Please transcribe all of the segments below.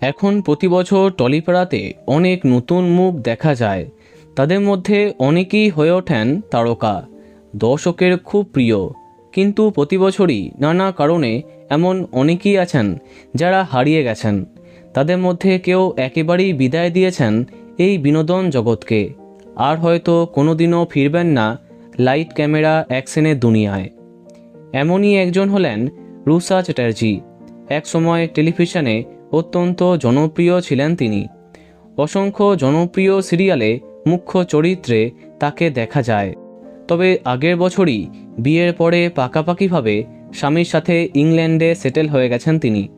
এখন প্রতি বছর টলিপাড়াতে অনেক নতুন মুখ দেখা যায়। তাদের মধ্যে অনেকেই হয়ে ওঠেন তারকা, দর্শকের খুব প্রিয়। কিন্তু প্রতি বছরই নানা কারণে এমন অনেকেই আছেন যারা হারিয়ে গেছেন। তাদের মধ্যে কেউ একেবারেই বিদায় দিয়েছেন এই বিনোদন জগৎকে। আর হয়তো কোনোদিনও ফিরবেন না লাইট ক্যামেরা অ্যাকশনের দুনিয়ায়। এমনই একজন হলেন রুষা চ্যাটার্জি। একসময় টেলিভিশনে অত্যন্ত জনপ্রিয় ছিলেন তিনি। অসংখ্য জনপ্রিয় সিরিয়ালে মুখ্য চরিত্রে তাকে দেখা যায়। তবে আগের বছরই বিয়ের পরে পাকাপাকিভাবে স্বামীর সাথে ইংল্যান্ডে সেটেল হয়ে গেছেন তিনি।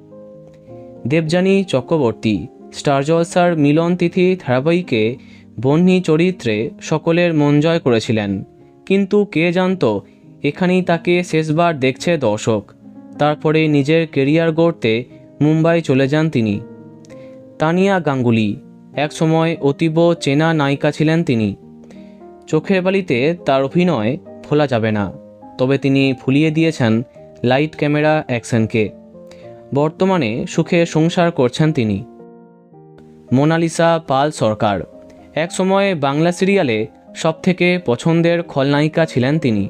দেবযানী চক্রবর্তী, স্টার জলসার মিলন তিথি ধারাবাহিকে বন্যী চরিত্রে সকলের মন জয় করেছিলেন। কিন্তু কে জানতো, এখানেই তাকে শেষবার দেখছে দর্শক। তারপরে নিজের কেরিয়ার গড়তে মুম্বাই চলে যান তিনি। তানিয়া গাঙ্গুলি একসময় অতীব চেনা নায়িকা ছিলেন তিনি। চোখের বালিতে তার অভিনয় ভোলা যাবে না, তবে তিনি ফুলিয়ে দিয়েছেন লাইট ক্যামেরা অ্যাকশনকে। বর্তমানে সুখে সংসার করছেন তিনি। মোনালিসা পাল সরকার এক সময় বাংলা সিরিয়ালে সবথেকে পছন্দের খলনায়িকা ছিলেন তিনি।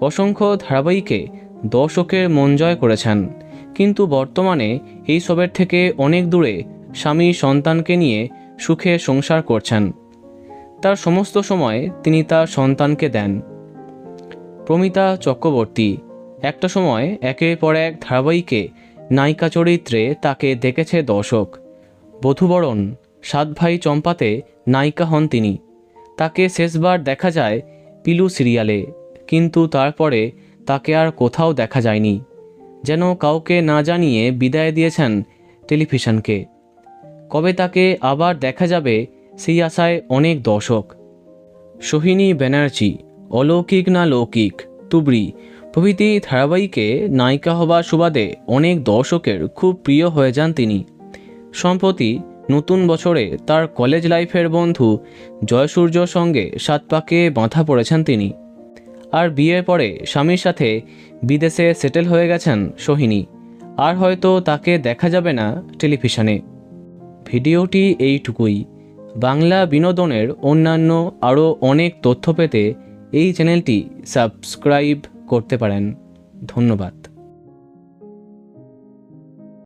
অসংখ্য ধারাবাহিকে দর্শকের মন জয় করেছেন। কিন্তু বর্তমানে এই সবের থেকে অনেক দূরে স্বামী সন্তানকে নিয়ে সুখে সংসার করছেন। তার সমস্ত সময় তিনি তার সন্তানকে দেন। প্রমিতা চক্রবর্তী একটা সময় একের পর এক ধারাবাহিকে নায়িকা চরিত্রে তাকে দেখেছে দর্শক। বধুবরণ, সাত ভাই চম্পাতে নায়িকা হন তিনি। তাকে শেষবার দেখা যায় পিলু সিরিয়ালে, কিন্তু তারপরে তাকে আর কোথাও দেখা যায়নি। যেন কাউকে না জানিয়ে বিদায় দিয়েছেন টেলিভিশনকে। কবে তাকে আবার দেখা যাবে সেই আশায় অনেক দর্শক। সোহিনী ব্যানার্জি, অলৌকিক না লৌকিক, তুবড়ি, প্রভৃতি ধারাবাহিকে নায়িকা হবার সুবাদে অনেক দর্শকের খুব প্রিয় হয়ে যান তিনি। সম্প্রতি নতুন বছরে তার কলেজ লাইফের বন্ধু জয়সূর্যর সঙ্গে সাত পাকে বাঁধা পড়েছেন তিনি। আর বিয়ের পরে স্বামীর সাথে বিদেশে সেটেল হয়ে গেছেন সোহিনী। আর হয়তো তাকে দেখা যাবে না টেলিভিশনে। ভিডিওটি এইটুকুই। বাংলা বিনোদনের অন্যান্য আরও অনেক তথ্য পেতে এই চ্যানেলটি সাবস্ক্রাইব করতে পারেন। ধন্যবাদ।